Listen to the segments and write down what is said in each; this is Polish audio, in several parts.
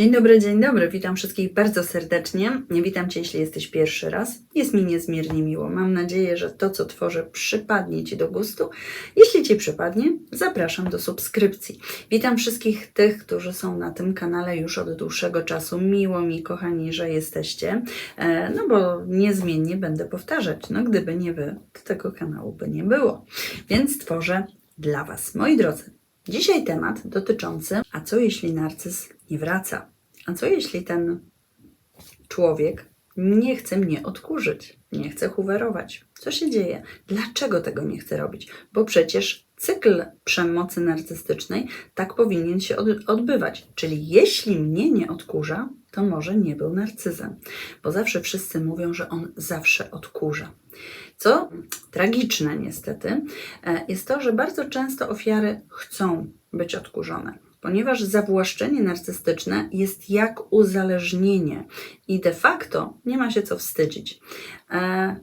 Dzień dobry, dzień dobry. Witam wszystkich bardzo serdecznie. Witam Cię, jeśli jesteś pierwszy raz. Jest mi niezmiernie miło. Mam nadzieję, że to, co tworzę, przypadnie Ci do gustu. Jeśli Ci przypadnie, zapraszam do subskrypcji. Witam wszystkich tych, którzy są na tym kanale już od dłuższego czasu. Miło mi, kochani, że jesteście. E, No bo niezmiennie będę powtarzać. No gdyby nie Wy, to tego kanału by nie było. Więc tworzę dla Was. Moi drodzy, Dzisiaj temat dotyczący, a co jeśli narcyz nie wraca? A co jeśli ten człowiek nie chce mnie odkurzyć, nie chce huwerować? Co się dzieje? Dlaczego tego nie chce robić? Bo przecież cykl przemocy narcystycznej tak powinien się od- odbywać. Czyli jeśli mnie nie odkurza, to może nie był narcyzem. Bo zawsze wszyscy mówią, że on zawsze odkurza. Co tragiczne niestety, e, jest to, że bardzo często ofiary chcą być odkurzone, ponieważ zawłaszczenie narcystyczne jest jak uzależnienie i de facto nie ma się co wstydzić. E,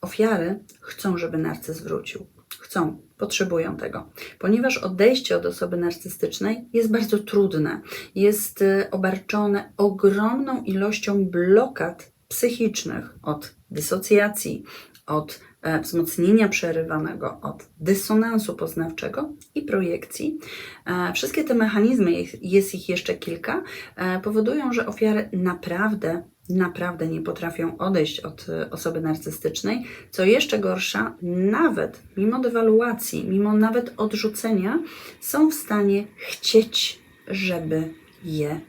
Ofiary chcą, żeby narcyz wrócił. Chcą, potrzebują tego, ponieważ odejście od osoby narcystycznej jest bardzo trudne, jest e, obarczone ogromną ilością blokad psychicznych od dysocjacji, od e, wzmocnienia przerywanego, od dysonansu poznawczego i projekcji. E, Wszystkie te mechanizmy, jest ich jeszcze kilka, e, powodują, że ofiary naprawdę, naprawdę nie potrafią odejść od osoby narcystycznej. Co jeszcze gorsza, nawet mimo dewaluacji, mimo nawet odrzucenia, są w stanie chcieć, żeby je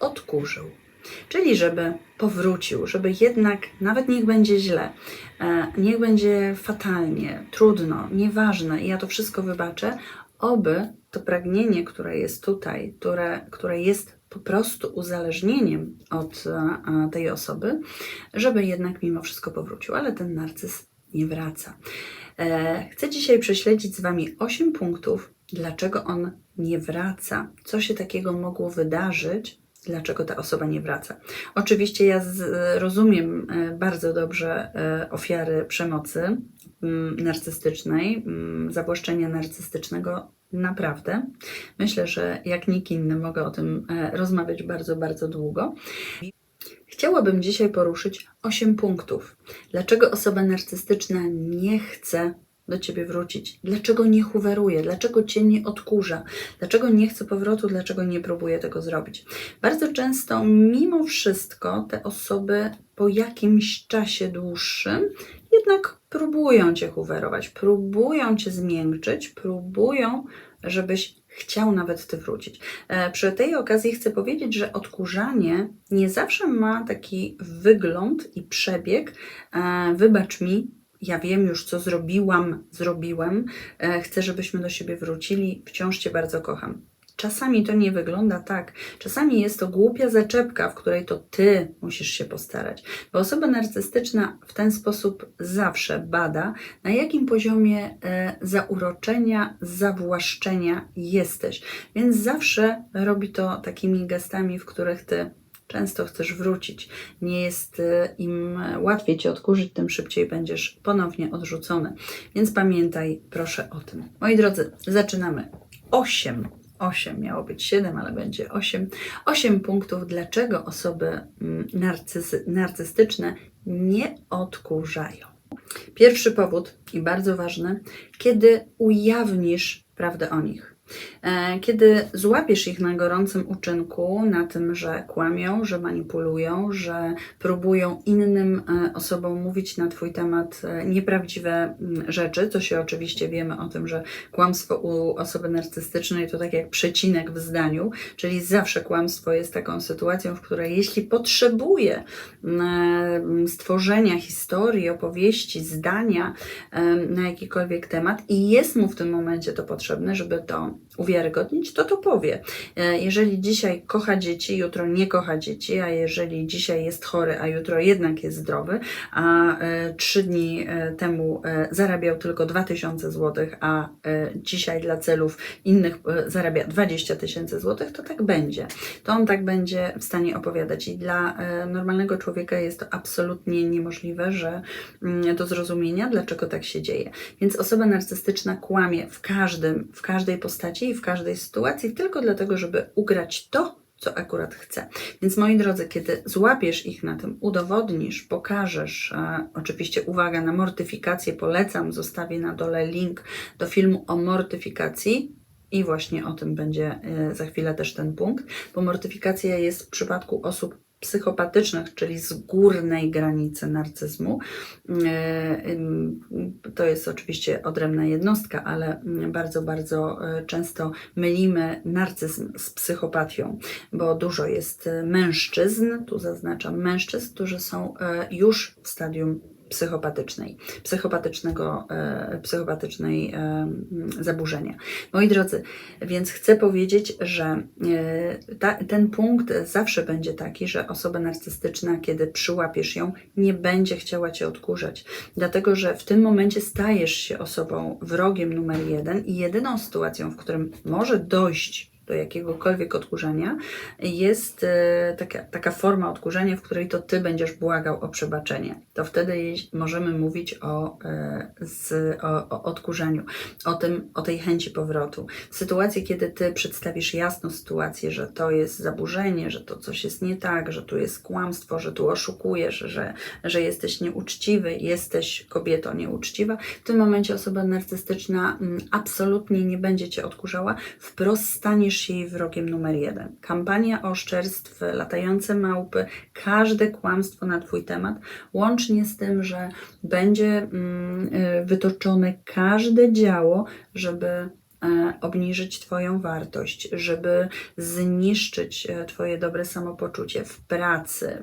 odkurzył. Czyli żeby powrócił, żeby jednak, nawet niech będzie źle, e, niech będzie fatalnie, trudno, nieważne, i ja to wszystko wybaczę, oby to pragnienie, które jest tutaj, które, które jest po prostu uzależnieniem od e, tej osoby, żeby jednak mimo wszystko powrócił, ale ten narcyz nie wraca. E, Chcę dzisiaj prześledzić z Wami 8 punktów, dlaczego on nie wraca, co się takiego mogło wydarzyć, dlaczego ta osoba nie wraca. Oczywiście ja z, rozumiem e, bardzo dobrze e, ofiary przemocy mm, narcystycznej, mm, zawłaszczenia narcystycznego. Naprawdę. Myślę, że jak nikt inny mogę o tym e, rozmawiać bardzo, bardzo długo. Chciałabym dzisiaj poruszyć 8 punktów. Dlaczego osoba narcystyczna nie chce do ciebie wrócić? Dlaczego nie huweruje? Dlaczego cię nie odkurza? Dlaczego nie chce powrotu? Dlaczego nie próbuje tego zrobić? Bardzo często, mimo wszystko, te osoby po jakimś czasie dłuższym jednak próbują cię huwerować, próbują cię zmiękczyć, próbują, żebyś chciał nawet ty wrócić. E, Przy tej okazji chcę powiedzieć, że odkurzanie nie zawsze ma taki wygląd i przebieg. e, Wybacz mi, ja wiem już, co zrobiłam, zrobiłem. e, Chcę, żebyśmy do siebie wrócili. Wciąż Cię bardzo kocham. Czasami to nie wygląda tak. Czasami jest to głupia zaczepka, w której to ty musisz się postarać. Bo osoba narcystyczna w ten sposób zawsze bada, na jakim poziomie e, zauroczenia, zawłaszczenia jesteś. Więc zawsze robi to takimi gestami, w których ty często chcesz wrócić. Nie jest e, im łatwiej cię odkurzyć, tym szybciej będziesz ponownie odrzucony. Więc pamiętaj proszę o tym. Moi drodzy, zaczynamy. 8. 8 miało być 7, ale będzie 8. 8 punktów, dlaczego osoby mm, narcyzy, narcystyczne nie odkurzają. Pierwszy powód i bardzo ważny, kiedy ujawnisz prawdę o nich. E, Kiedy złapiesz ich na gorącym uczynku, na tym, że kłamią, że manipulują, że próbują innym e, osobom mówić na Twój temat e, nieprawdziwe mm, rzeczy, co się oczywiście wiemy o tym, że kłamstwo u osoby narcystycznej to tak jak przecinek w zdaniu, czyli zawsze kłamstwo jest taką sytuacją, w której jeśli potrzebuje mm, stworzenia historii, opowieści, zdania na jakikolwiek temat i jest mu w tym momencie to potrzebne, żeby to uwiarygodnić, to to powie. E, Jeżeli dzisiaj kocha dzieci, jutro nie kocha dzieci, a jeżeli dzisiaj jest chory, a jutro jednak jest zdrowy, a e, trzy dni e, temu zarabiał tylko 2000 zł, a dzisiaj dla celów innych zarabia 20 tysięcy złotych, to tak będzie. To on tak będzie w stanie opowiadać i dla normalnego człowieka jest to absolutnie niemożliwe, że mm, do zrozumienia, dlaczego tak się dzieje. Więc osoba narcystyczna kłamie w każdym, w każdej postaci i w każdej sytuacji tylko dlatego, żeby ugrać to, co akurat chce. Więc moi drodzy, kiedy złapiesz ich na tym, udowodnisz, pokażesz, e, oczywiście uwaga na mortyfikację polecam, zostawię na dole link do filmu o mortyfikacji. I właśnie o tym będzie e, za chwilę też ten punkt, bo mortyfikacja jest w przypadku osób psychopatycznych, czyli z górnej granicy narcyzmu. E, To jest oczywiście odrębna jednostka, ale bardzo, bardzo e, często mylimy narcyzm z psychopatią, bo dużo jest mężczyzn, tu zaznaczam mężczyzn, którzy są e, już w stadium psychopatycznej, psychopatycznego, e, psychopatycznej e, zaburzenia. Moi drodzy, więc chcę powiedzieć, że e, ta, ten punkt zawsze będzie taki, że osoba narcystyczna, kiedy przyłapiesz ją, nie będzie chciała cię odkurzać, dlatego że w tym momencie stajesz się osobą wrogiem numer jeden i jedyną sytuacją, w którym może dojść do jakiegokolwiek odkurzenia, jest e, taka, taka forma odkurzenia, w której to ty będziesz błagał o przebaczenie. To wtedy możemy mówić o, e, z, o, o odkurzeniu, o, tym, o tej chęci powrotu. W sytuacji, kiedy ty przedstawisz jasną sytuację, że to jest zaburzenie, że to coś jest nie tak, że tu jest kłamstwo, że tu oszukujesz, że, że jesteś nieuczciwy, jesteś kobietą nieuczciwa, w tym momencie osoba narcystyczna mm, absolutnie nie będzie cię odkurzała, wprost staniesz się jej wrogiem numer jeden. Kampania oszczerstw, latające małpy, każde kłamstwo na Twój temat, łącznie z tym, że będzie mm, y, wytoczone każde działo, żeby e, obniżyć Twoją wartość, żeby zniszczyć e, Twoje dobre samopoczucie w pracy,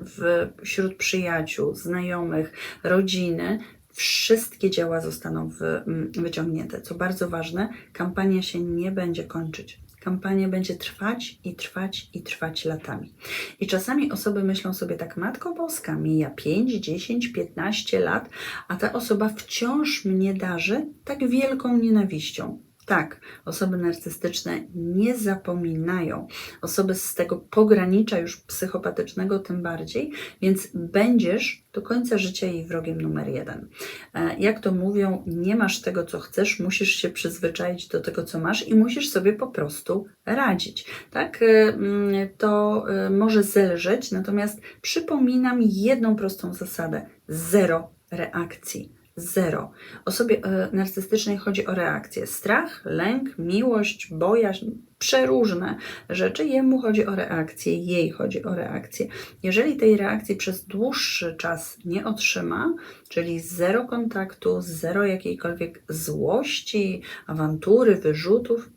wśród przyjaciół, znajomych, rodziny. Wszystkie działa zostaną mm, wyciągnięte. Co bardzo ważne, kampania się nie będzie kończyć. Kampania będzie trwać i trwać i trwać latami. I czasami osoby myślą sobie tak, Matko Boska, mija 5, 10, 15 lat, a ta osoba wciąż mnie darzy tak wielką nienawiścią. Tak, osoby narcystyczne nie zapominają. Osoby z tego pogranicza już psychopatycznego tym bardziej, więc będziesz do końca życia jej wrogiem numer jeden. E, Jak to mówią, nie masz tego, co chcesz, musisz się przyzwyczaić do tego, co masz i musisz sobie po prostu radzić. Tak, e, mm, to e, może zelżeć, natomiast przypominam jedną prostą zasadę: zero reakcji. Zero. Osobie e, narcystycznej chodzi o reakcję. Strach, lęk, miłość, bojaźń, przeróżne rzeczy. Jemu chodzi o reakcję, jej chodzi o reakcję. Jeżeli tej reakcji przez dłuższy czas nie otrzyma, czyli zero kontaktu, zero jakiejkolwiek złości, awantury, wyrzutów,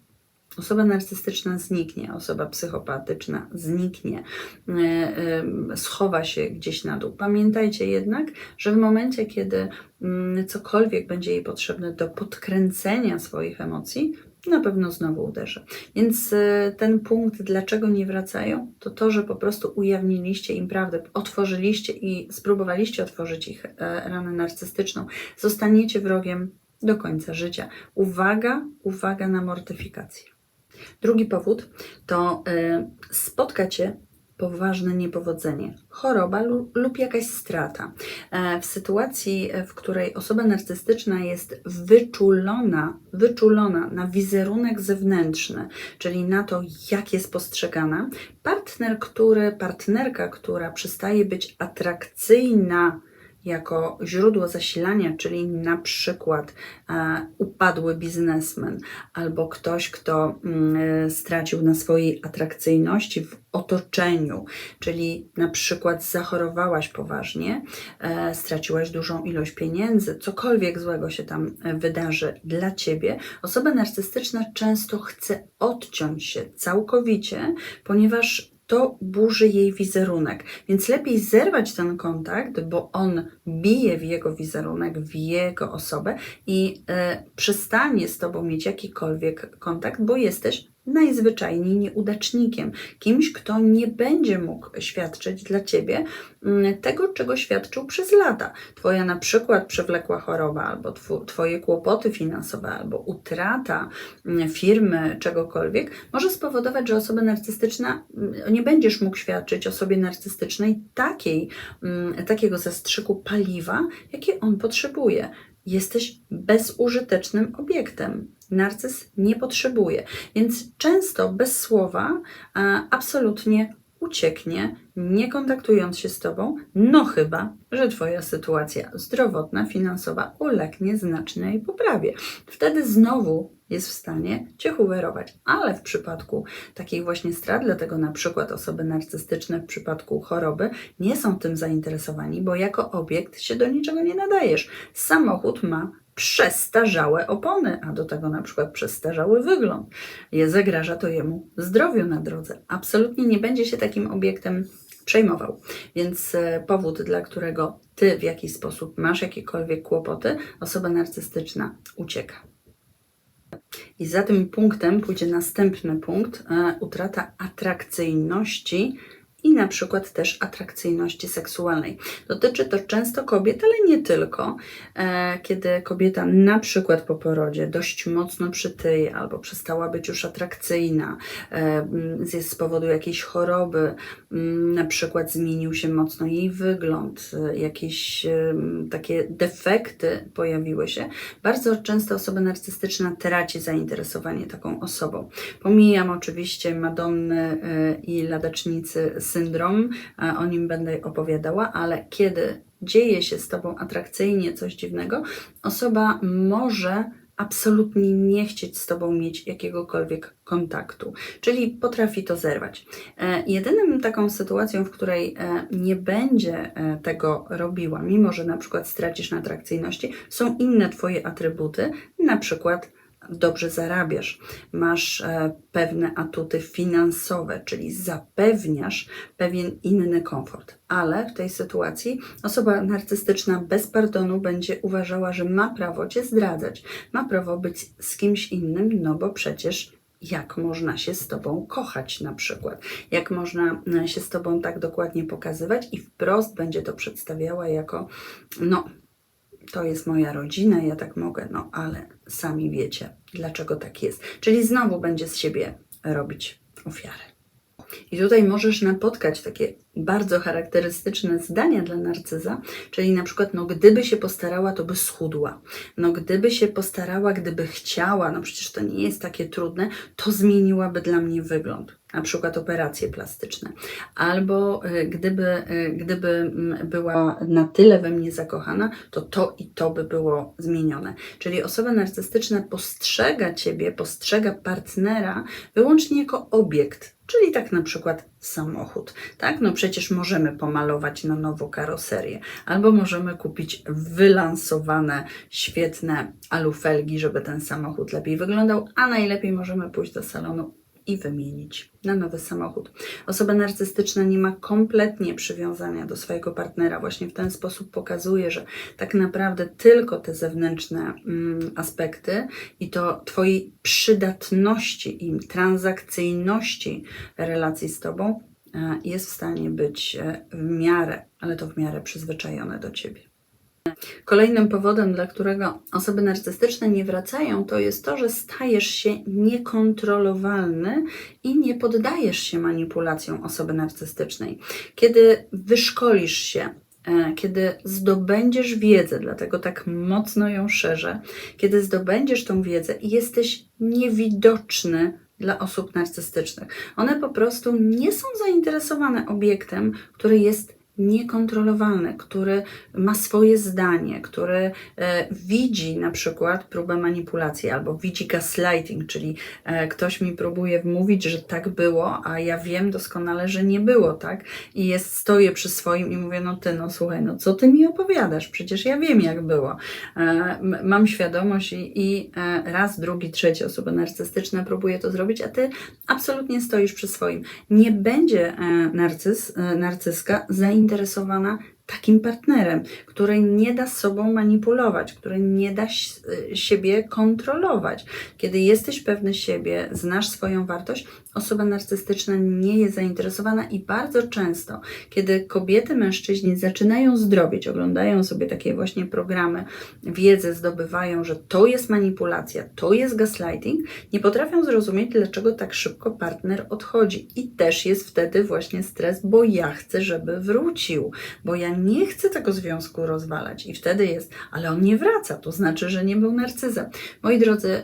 Osoba narcystyczna zniknie, osoba psychopatyczna zniknie, e, e, schowa się gdzieś na dół. Pamiętajcie jednak, że w momencie, kiedy mm, cokolwiek będzie jej potrzebne do podkręcenia swoich emocji, na pewno znowu uderzy. Więc e, ten punkt, dlaczego nie wracają, to to, że po prostu ujawniliście im prawdę, otworzyliście i spróbowaliście otworzyć ich ranę narcystyczną. Zostaniecie wrogiem do końca życia. Uwaga, uwaga na mortyfikację. Drugi powód to y, spotka Cię poważne niepowodzenie, choroba lu- lub jakaś strata. E, W sytuacji, e, w której osoba narcystyczna jest wyczulona, wyczulona na wizerunek zewnętrzny, czyli na to, jak jest postrzegana, partner, który, partnerka, która przestaje być atrakcyjna jako źródło zasilania, czyli na przykład e, upadły biznesmen albo ktoś, kto mm, stracił na swojej atrakcyjności w otoczeniu, czyli na przykład zachorowałaś poważnie, e, straciłaś dużą ilość pieniędzy, cokolwiek złego się tam e, wydarzy dla ciebie, osoba narcystyczna często chce odciąć się całkowicie, ponieważ to burzy jej wizerunek. Więc lepiej zerwać ten kontakt, bo on bije w jego wizerunek, w jego osobę i e, przestanie z tobą mieć jakikolwiek kontakt, bo jesteś najzwyczajniej nieudacznikiem, kimś, kto nie będzie mógł świadczyć dla ciebie mm, tego, czego świadczył przez lata. Twoja na przykład przewlekła choroba, albo tw- twoje kłopoty finansowe, albo utrata mm, firmy, czegokolwiek, może spowodować, że osoba narcystyczna mm, nie będziesz mógł świadczyć osobie narcystycznej takiej, takiego zastrzyku paliwa, jakie on potrzebuje. Jesteś bezużytecznym obiektem. Narcyz nie potrzebuje. Więc często bez słowa a, absolutnie ucieknie, nie kontaktując się z Tobą, no chyba, że Twoja sytuacja zdrowotna, finansowa ulegnie znacznej poprawie. Wtedy znowu jest w stanie Cię huwerować, ale w przypadku takich właśnie strat, dlatego na przykład osoby narcystyczne w przypadku choroby nie są tym zainteresowani, bo jako obiekt się do niczego nie nadajesz. Samochód ma przestarzałe opony, a do tego na przykład przestarzały wygląd. Je zagraża to jemu zdrowiu na drodze. Absolutnie nie będzie się takim obiektem przejmował. Więc e, powód, dla którego ty w jakiś sposób masz jakiekolwiek kłopoty, osoba narcystyczna ucieka. I za tym punktem pójdzie następny punkt e, utrata atrakcyjności i na przykład też atrakcyjności seksualnej. Dotyczy to często kobiet, ale nie tylko. E, kiedy kobieta na przykład po porodzie dość mocno przytyje albo przestała być już atrakcyjna e, z powodu jakiejś choroby, na przykład zmienił się mocno jej wygląd, e, jakieś takie defekty pojawiły się, bardzo często osoba narcystyczna traci zainteresowanie taką osobą. Pomijam oczywiście Madonny i ladacznicy syndrom, o nim będę opowiadała, ale kiedy dzieje się z Tobą atrakcyjnie coś dziwnego, osoba może absolutnie nie chcieć z Tobą mieć jakiegokolwiek kontaktu, czyli potrafi to zerwać. E, jedynym taką sytuacją, w której e, nie będzie e, tego robiła, mimo że na przykład stracisz na atrakcyjności, są inne Twoje atrybuty, na przykład dobrze zarabiasz, masz e, pewne atuty finansowe, czyli zapewniasz pewien inny komfort. Ale w tej sytuacji osoba narcystyczna bez pardonu będzie uważała, że ma prawo cię zdradzać, ma prawo być z kimś innym, no bo przecież jak można się z Tobą kochać, na przykład, jak można e, się z Tobą tak dokładnie pokazywać, i wprost będzie to przedstawiała jako, no, to jest moja rodzina, ja tak mogę, no ale sami wiecie, dlaczego tak jest. Czyli znowu będzie z siebie robić ofiarę. I tutaj możesz napotkać takie bardzo charakterystyczne zdania dla narcyza, czyli na przykład, no gdyby się postarała, to by schudła. No gdyby się postarała, gdyby chciała, no przecież to nie jest takie trudne, to zmieniłaby dla mnie wygląd na przykład operacje plastyczne, albo y, gdyby, y, gdyby mm, była na tyle we mnie zakochana, to to i to by było zmienione. Czyli osoba narcystyczna postrzega ciebie, postrzega partnera wyłącznie jako obiekt, czyli tak na przykład samochód. Tak, no przecież możemy pomalować na nowo karoserię, albo możemy kupić wylansowane, świetne alufelgi, żeby ten samochód lepiej wyglądał, a najlepiej możemy pójść do salonu i wymienić na nowy samochód. Osoba narcystyczna nie ma kompletnie przywiązania do swojego partnera. Właśnie w ten sposób pokazuje, że tak naprawdę tylko te zewnętrzne mm, aspekty i to Twojej przydatności i transakcyjności relacji z Tobą e, jest w stanie być e, w miarę, ale to w miarę przyzwyczajone do Ciebie. Kolejnym powodem, dla którego osoby narcystyczne nie wracają, to jest to, że stajesz się niekontrolowalny i nie poddajesz się manipulacjom osoby narcystycznej. Kiedy wyszkolisz się, e, kiedy zdobędziesz wiedzę, dlatego tak mocno ją szerzę, kiedy zdobędziesz tą wiedzę i jesteś niewidoczny dla osób narcystycznych. One po prostu nie są zainteresowane obiektem, który jest niekontrolowany, który ma swoje zdanie, który e, widzi na przykład próbę manipulacji albo widzi gaslighting, czyli e, ktoś mi próbuje wmówić, że tak było, a ja wiem doskonale, że nie było tak i jest, stoję przy swoim i mówię, no ty, no słuchaj, no co ty mi opowiadasz? Przecież ja wiem, jak było. E, mam świadomość i, i raz, drugi, trzeci osoba narcystyczna próbuje to zrobić, a ty absolutnie stoisz przy swoim. Nie będzie narcyz, narcyzka zainteresowana zainteresowana takim partnerem, który nie da sobą manipulować, który nie da siebie kontrolować. Kiedy jesteś pewny siebie, znasz swoją wartość, osoba narcystyczna nie jest zainteresowana i bardzo często, kiedy kobiety, mężczyźni zaczynają zdrowieć, oglądają sobie takie właśnie programy, wiedzę zdobywają, że to jest manipulacja, to jest gaslighting, nie potrafią zrozumieć, dlaczego tak szybko partner odchodzi. I też jest wtedy właśnie stres, bo ja chcę, żeby wrócił, bo ja nie chce tego związku rozwalać i wtedy jest, ale on nie wraca, to znaczy, że nie był narcyzem. Moi drodzy,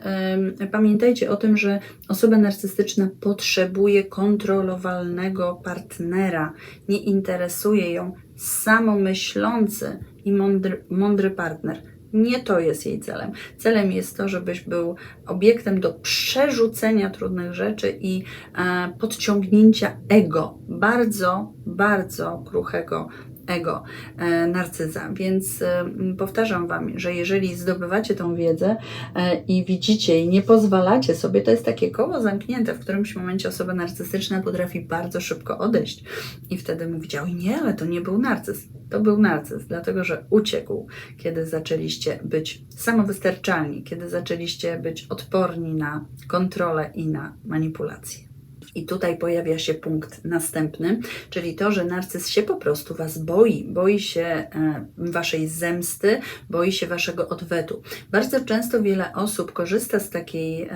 pamiętajcie o tym, że osoba narcystyczna potrzebuje kontrolowalnego partnera. Nie interesuje ją samomyślący i mądry, mądry partner. Nie to jest jej celem. Celem jest to, żebyś był obiektem do przerzucenia trudnych rzeczy i e, podciągnięcia ego, bardzo, bardzo kruchego ego e, narcyza. Więc e, powtarzam Wam, że jeżeli zdobywacie tą wiedzę e, i widzicie i nie pozwalacie sobie, to jest takie koło zamknięte, w którymś momencie osoba narcystyczna potrafi bardzo szybko odejść i wtedy mówić, oj nie, ale to nie był narcyz. To był narcyz, dlatego że uciekł, kiedy zaczęliście być samowystarczalni, kiedy zaczęliście być odporni na kontrolę i na manipulację. I tutaj pojawia się punkt następny, czyli to, że narcyz się po prostu Was boi. Boi się e, Waszej zemsty, boi się Waszego odwetu. Bardzo często wiele osób korzysta z takiej,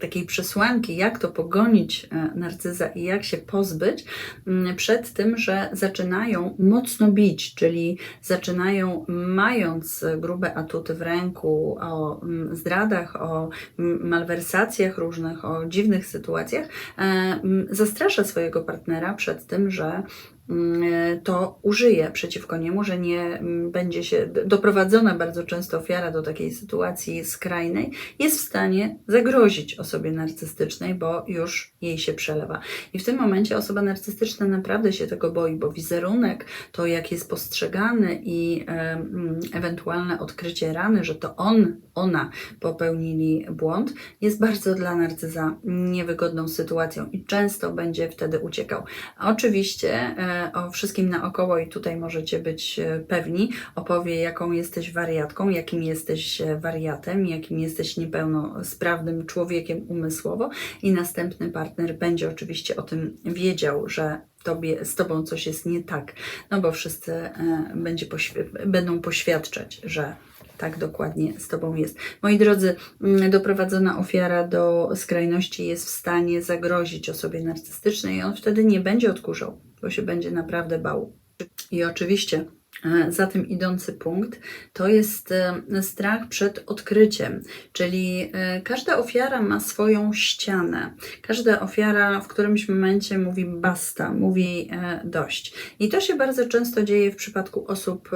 takiej przesłanki, jak to pogonić e, narcyza i jak się pozbyć, m, przed tym, że zaczynają mocno bić, czyli zaczynają, mając grube atuty w ręku, o mm, zdradach, o mm, malwersacjach różnych, o dziwnych sytuacjach, zastrasza swojego partnera przed tym, że to użyje przeciwko niemu, że nie mm, będzie się doprowadzona bardzo często ofiara do takiej sytuacji skrajnej, jest w stanie zagrozić osobie narcystycznej, bo już jej się przelewa. I w tym momencie osoba narcystyczna naprawdę się tego boi, bo wizerunek, to jak jest postrzegany i e, mm, ewentualne odkrycie rany, że to on, ona popełnili błąd, jest bardzo dla narcyza niewygodną sytuacją i często będzie wtedy uciekał. Oczywiście e, o wszystkim naokoło i tutaj możecie być e, pewni, opowie jaką jesteś wariatką, jakim jesteś e, wariatem, jakim jesteś niepełnosprawnym człowiekiem umysłowo. I następny partner będzie oczywiście o tym wiedział, że tobie, z tobą coś jest nie tak, no bo wszyscy e, będzie poświ- będą poświadczać, że tak dokładnie z Tobą jest. Moi drodzy, mm, doprowadzona ofiara do skrajności jest w stanie zagrozić osobie narcystycznej i on wtedy nie będzie odkurzał, bo się będzie naprawdę bał. I oczywiście za tym idący punkt to jest e, strach przed odkryciem, czyli e, każda ofiara ma swoją ścianę. Każda ofiara w którymś momencie mówi basta, mówi e, dość. I to się bardzo często dzieje w przypadku osób,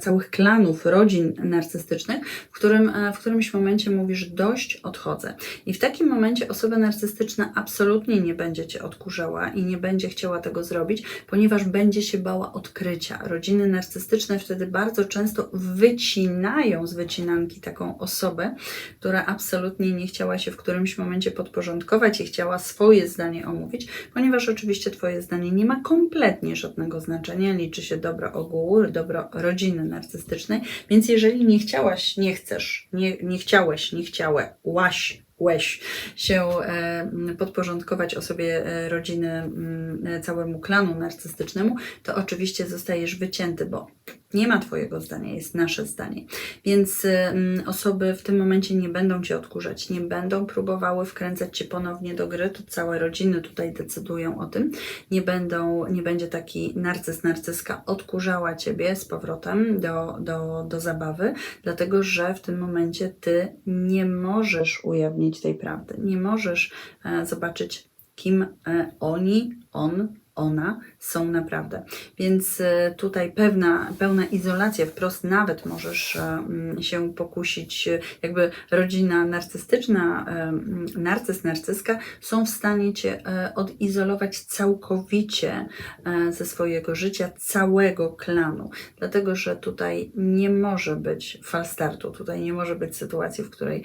całych klanów, rodzin narcystycznych, w którym w którymś momencie mówisz dość, odchodzę. I w takim momencie osoba narcystyczna absolutnie nie będzie cię odkurzała i nie będzie chciała tego zrobić, ponieważ będzie się bała odkrycia. Rodziny narcystyczne wtedy bardzo często wycinają z wycinanki taką osobę, która absolutnie nie chciała się w którymś momencie podporządkować i chciała swoje zdanie omówić, ponieważ oczywiście Twoje zdanie nie ma kompletnie żadnego znaczenia, liczy się dobro ogółu, dobro rodziny narcystycznej, więc jeżeli nie chciałaś, nie chcesz, nie, nie chciałeś, nie chciałaś, łeś się e, podporządkować osobie e, rodziny, m, e, całemu klanu narcystycznemu, to oczywiście zostajesz wycięty, bo nie ma Twojego zdania, jest nasze zdanie. Więc ym, osoby w tym momencie nie będą Cię odkurzać, nie będą próbowały wkręcać Cię ponownie do gry, tu całe rodziny tutaj decydują o tym. Nie, będą, nie będzie taki narcyz, narcyzka odkurzała Ciebie z powrotem do, do, do zabawy, dlatego że w tym momencie Ty nie możesz ujawnić tej prawdy, nie możesz e, zobaczyć, kim e, oni, on, ona są naprawdę. Więc e, tutaj pewna, pełna izolacja, wprost nawet możesz e, mm, się pokusić, e, jakby rodzina narcystyczna, mm, narcyz, narcyzka są w stanie Cię odizolować całkowicie ze swojego życia, całego klanu. Dlatego, że tutaj nie może być falstartu, tutaj nie może być sytuacji, w której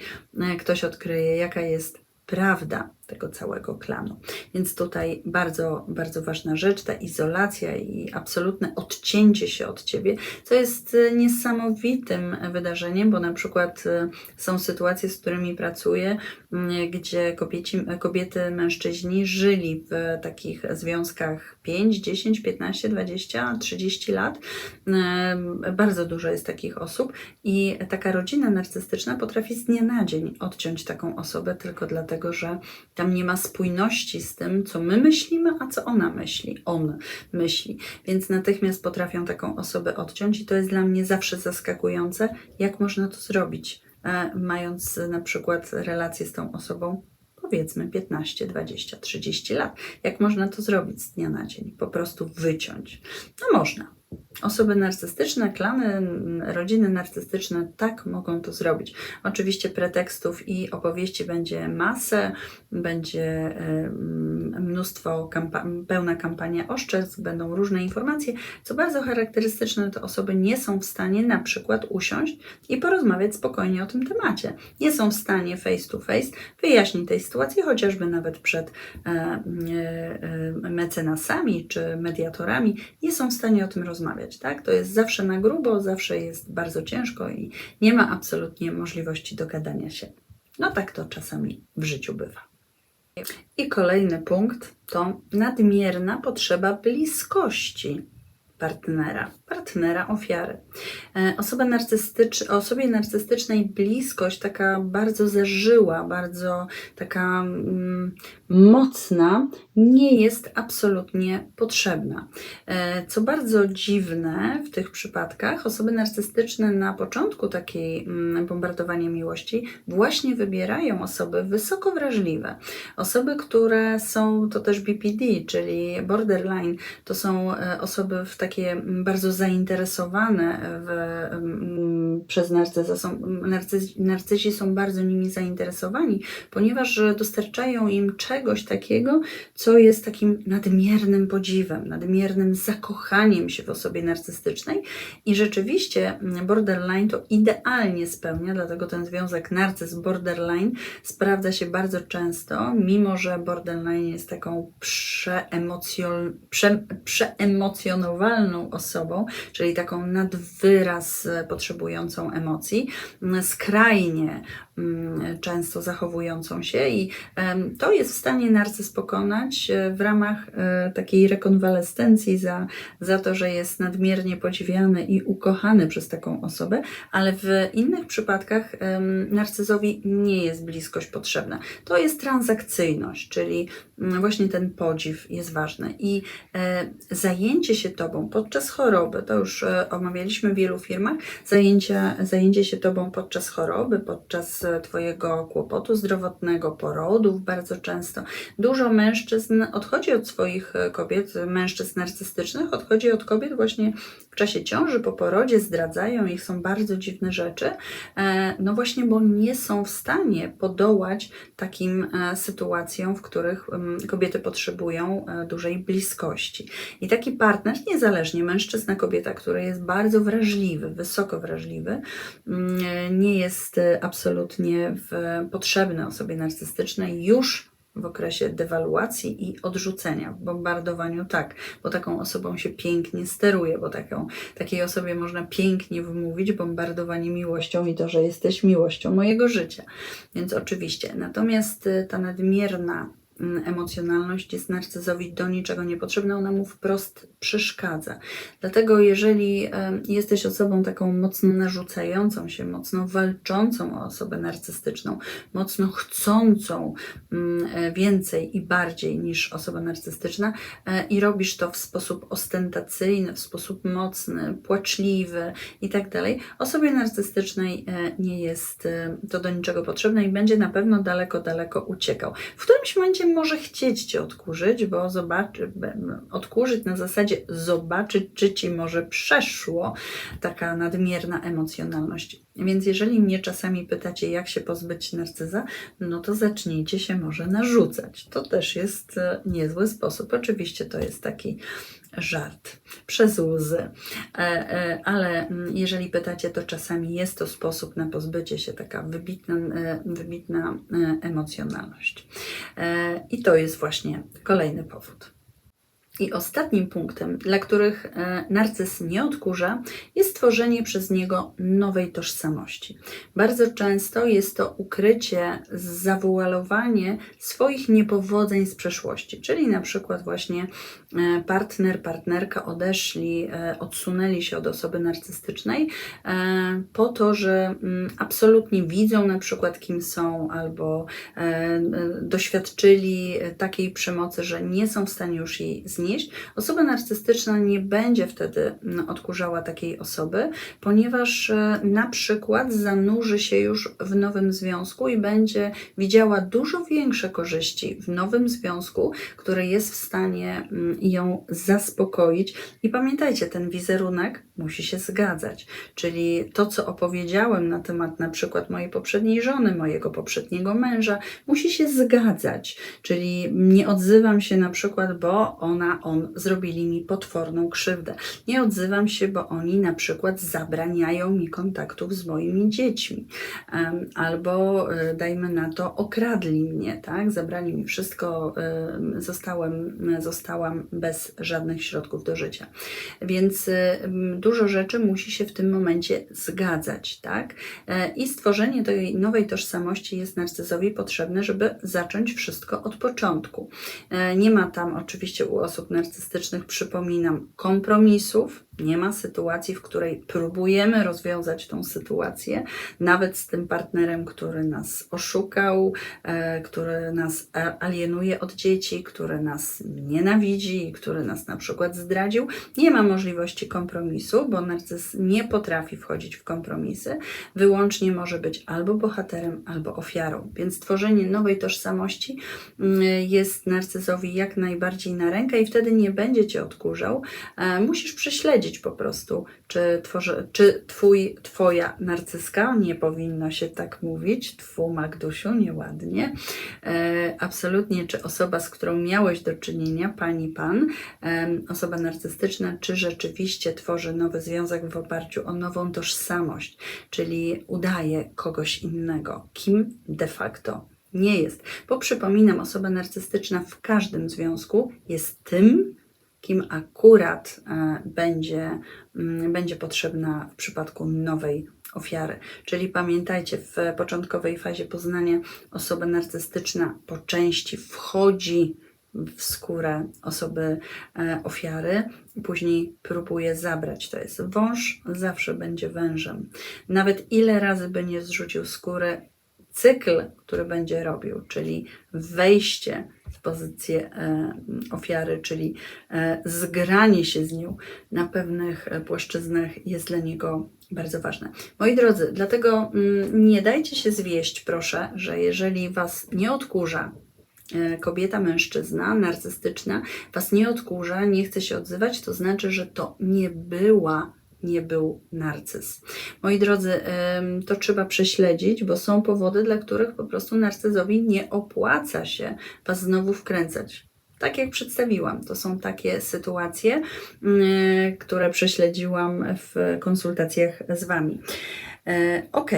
ktoś odkryje, jaka jest prawda tego całego klanu. Więc tutaj bardzo, bardzo ważna rzecz, ta izolacja i absolutne odcięcie się od ciebie, co jest e, niesamowitym wydarzeniem, bo na przykład e, są sytuacje, z którymi pracuję, m, gdzie kobieci, kobiety, mężczyźni żyli w takich związkach 5, 10, 15, 20, 30 lat. Em, Bardzo dużo jest takich osób i taka rodzina narcystyczna potrafi z dnia na dzień odciąć taką osobę tylko dlatego że tam nie ma spójności z tym, co my myślimy, a co ona myśli, on myśli. Więc natychmiast potrafią taką osobę odciąć, i to jest dla mnie zawsze zaskakujące, jak można to zrobić, e, mając na przykład relację z tą osobą powiedzmy 15, 20, 30 lat. Jak można to zrobić z dnia na dzień? Po prostu wyciąć. No można. Osoby narcystyczne, klany, rodziny narcystyczne tak mogą to zrobić. Oczywiście pretekstów i opowieści będzie masę, będzie mnóstwo, kampa- pełna kampania oszczerstw, będą różne informacje. Co bardzo charakterystyczne, to osoby nie są w stanie na przykład usiąść i porozmawiać spokojnie o tym temacie. Nie są w stanie face to face wyjaśnić tej sytuacji, chociażby nawet przed e, e, e, mecenasami czy mediatorami, nie są w stanie o tym rozmawiać. Tak? To jest zawsze na grubo, zawsze jest bardzo ciężko i nie ma absolutnie możliwości dogadania się. No tak to czasami w życiu bywa. I kolejny punkt to nadmierna potrzeba bliskości partnera, partnera ofiary. E, Osoba narcystycz, osobie narcystycznej bliskość taka bardzo zażyła, bardzo taka mm, mocna nie jest absolutnie potrzebna. E, Co bardzo dziwne w tych przypadkach, osoby narcystyczne na początku takiej mm, bombardowania miłości właśnie wybierają osoby wysoko wrażliwe. Osoby, które są, to też BPD, czyli borderline, to są e, osoby w takie mm, bardzo zainteresowane w, mm, przez narcyza. Są, narcyzi, narcyzi są bardzo nimi zainteresowani, ponieważ dostarczają im czegoś takiego, co jest takim nadmiernym podziwem, nadmiernym zakochaniem się w osobie narcystycznej. I rzeczywiście mm, borderline to idealnie spełnia, dlatego ten związek narcyz-borderline sprawdza się bardzo często, mimo że borderline jest taką przeemocjon, prze, przeemocjonowalną osobą, czyli taką nad wyraz e, potrzebującą emocji, skrajnie często zachowującą się i to jest w stanie narcyz pokonać e, w ramach e, takiej rekonwalescencji za, za to, że jest nadmiernie podziwiany i ukochany przez taką osobę, ale w innych przypadkach narcyzowi nie jest bliskość potrzebna. To jest transakcyjność, czyli mm, właśnie ten podziw jest ważny i e, zajęcie się tobą podczas choroby, to już omawialiśmy w wielu firmach, zajęcia, zajęcie się tobą podczas choroby, podczas twojego kłopotu zdrowotnego, porodów bardzo często. Dużo mężczyzn odchodzi od swoich e, kobiet, mężczyzn narcystycznych, odchodzi od kobiet właśnie w czasie ciąży, po porodzie, zdradzają ich, są bardzo dziwne rzeczy, e, no właśnie, bo nie są w stanie podołać takim e, sytuacjom, w których kobiety potrzebują dużej bliskości. I taki partner, niezależnie mężczyzna, kobieta, który jest bardzo wrażliwy, wysoko wrażliwy, mm, nie jest e, absolutnie w, potrzebny osobie narcystycznej już w okresie dewaluacji i odrzucenia. W bombardowaniu tak, bo taką osobą się pięknie steruje, bo taką, takiej osobie można pięknie wmówić bombardowanie miłością i to, że jesteś miłością mojego życia. Więc oczywiście. Natomiast y, ta nadmierna emocjonalność jest narcyzowi do niczego niepotrzebna, ona mu wprost przeszkadza. Dlatego jeżeli jesteś osobą taką mocno narzucającą się, mocno walczącą o osobę narcystyczną, mocno chcącą mm, e, więcej i bardziej niż osoba narcystyczna e, i robisz to w sposób ostentacyjny, w sposób mocny, płaczliwy i tak dalej, osobie narcystycznej e, nie jest to do niczego potrzebne i będzie na pewno daleko, daleko uciekał. W którymś momencie może chcieć Cię odkurzyć, bo zobaczy, odkurzyć na zasadzie zobaczyć, czy Ci może przeszło taka nadmierna emocjonalność. Więc jeżeli mnie czasami pytacie, jak się pozbyć narcyza, no to zacznijcie się może narzucać. To też jest e, niezły sposób. Oczywiście to jest taki żart przez łzy, E, e, ale mm, jeżeli pytacie, to czasami jest to sposób na pozbycie się, taka wybitna, wybitna emocjonalność. I to jest właśnie kolejny powód. I ostatnim punktem, dla których e, narcyz nie odkurza, jest tworzenie przez niego nowej tożsamości. Bardzo często jest to ukrycie, zawoalowanie swoich niepowodzeń z przeszłości, czyli na przykład właśnie e, partner, partnerka odeszli, e, odsunęli się od osoby narcystycznej po to, że mm, absolutnie widzą na przykład kim są albo doświadczyli takiej przemocy, że nie są w stanie już jej znieść osoba narcystyczna nie będzie wtedy mm, odkurzała takiej osoby, ponieważ e, na przykład zanurzy się już w nowym związku i będzie widziała dużo większe korzyści w nowym związku, który jest w stanie mm, ją zaspokoić. I pamiętajcie, ten wizerunek musi się zgadzać. Czyli to, co opowiedziałem na temat na przykład mojej poprzedniej żony, mojego poprzedniego męża, musi się zgadzać. Czyli nie odzywam się na przykład, bo ona, on zrobili mi potworną krzywdę. Nie odzywam się, bo oni na przykład zabraniają mi kontaktów z moimi dziećmi. Albo e, dajmy na to, okradli mnie, tak? Zabrali mi wszystko, zostałem, zostałam bez żadnych środków do życia. Więc dużo rzeczy musi się w tym momencie zgadzać, tak? E, I stworzenie tej nowej tożsamości jest narcyzowi potrzebne, żeby zacząć wszystko od początku. E, nie ma tam oczywiście u osób narcystycznych, przypominam, kompromisów, nie ma sytuacji, w której próbujemy rozwiązać tą sytuację, nawet z tym partnerem, który nas oszukał, e, który nas alienuje od dzieci, który nas nienawidzi, który nas na przykład zdradził. Nie ma możliwości kompromisu, bo narcyz nie potrafi wchodzić w kompromisy. Wyłącznie może być albo bohaterem, albo ofiarą. Więc tworzenie nowej tożsamości mm, jest narcyzowi jak najbardziej na rękę i wtedy nie będzie cię odkurzał. E, musisz prześledzić po prostu, czy, tworzy, czy twój, twoja narcyska, nie powinno się tak mówić, twój Magdusiu, nieładnie, e, absolutnie, czy osoba, z którą miałeś do czynienia, pani, pan, e, osoba narcystyczna, czy rzeczywiście tworzy nowy związek w oparciu o nową tożsamość, czyli udaje kogoś innego, kim de facto nie jest. Bo przypominam, osoba narcystyczna w każdym związku jest tym, kim akurat e, będzie, mm, będzie potrzebna w przypadku nowej ofiary. Czyli pamiętajcie, w początkowej fazie poznania osoba narcystyczna po części wchodzi w skórę osoby e, ofiary, później próbuje zabrać. To jest wąż, zawsze będzie wężem. Nawet ile razy by nie zrzucił skóry, cykl, który będzie robił, czyli wejście w pozycję e, ofiary, czyli e, zgranie się z nią na pewnych e, płaszczyznach jest dla niego bardzo ważne. Moi drodzy, dlatego mm, nie dajcie się zwieść, proszę, że jeżeli Was nie odkurza kobieta, mężczyzna, narcystyczna, Was nie odkurza, nie chce się odzywać, to znaczy, że to nie była nie był narcyz. Moi drodzy, to trzeba prześledzić, bo są powody, dla których po prostu narcyzowi nie opłaca się Was znowu wkręcać. Tak jak przedstawiłam, to są takie sytuacje, mm, które prześledziłam w konsultacjach z Wami. E, ok.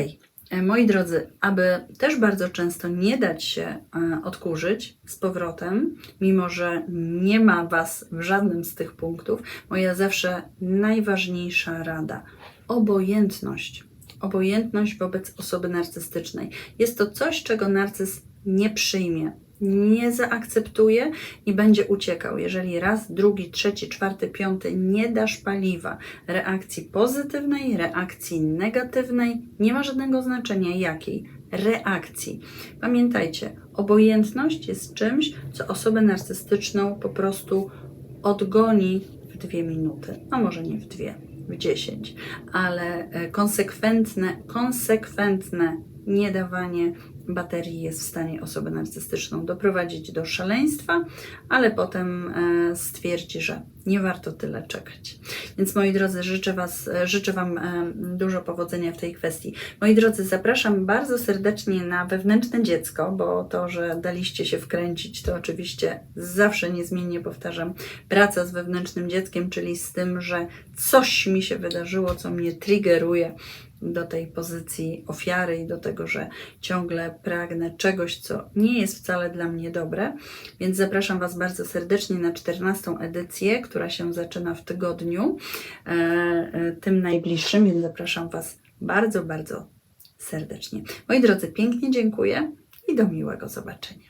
E, moi drodzy, aby też bardzo często nie dać się e, odkurzyć z powrotem, mimo że nie ma Was w żadnym z tych punktów, moja zawsze najważniejsza rada obojętność. Obojętność wobec osoby narcystycznej. Jest to coś, czego narcyz nie przyjmie nie zaakceptuje i będzie uciekał. Jeżeli raz, drugi, trzeci, czwarty, piąty nie dasz paliwa reakcji pozytywnej, reakcji negatywnej, nie ma żadnego znaczenia jakiej reakcji. Pamiętajcie, obojętność jest czymś, co osobę narcystyczną po prostu odgoni w dwie minuty, a może nie w dwie, w dziesięć, ale e, konsekwentne, konsekwentne niedawanie baterii jest w stanie osobę narcystyczną doprowadzić do szaleństwa, ale potem e, stwierdzi, że nie warto tyle czekać. Więc moi drodzy, życzę, was, życzę Wam e, dużo powodzenia w tej kwestii. Moi drodzy, zapraszam bardzo serdecznie na wewnętrzne dziecko, bo to, że daliście się wkręcić, to oczywiście zawsze niezmiennie powtarzam, praca z wewnętrznym dzieckiem, czyli z tym, że coś mi się wydarzyło, co mnie triggeruje do tej pozycji ofiary i do tego, że ciągle pragnę czegoś, co nie jest wcale dla mnie dobre. Więc zapraszam Was bardzo serdecznie na 14 edycję, która się zaczyna w tygodniu, e, e, tym najbliższym, więc zapraszam Was bardzo, bardzo serdecznie. Moi drodzy, pięknie dziękuję i do miłego zobaczenia.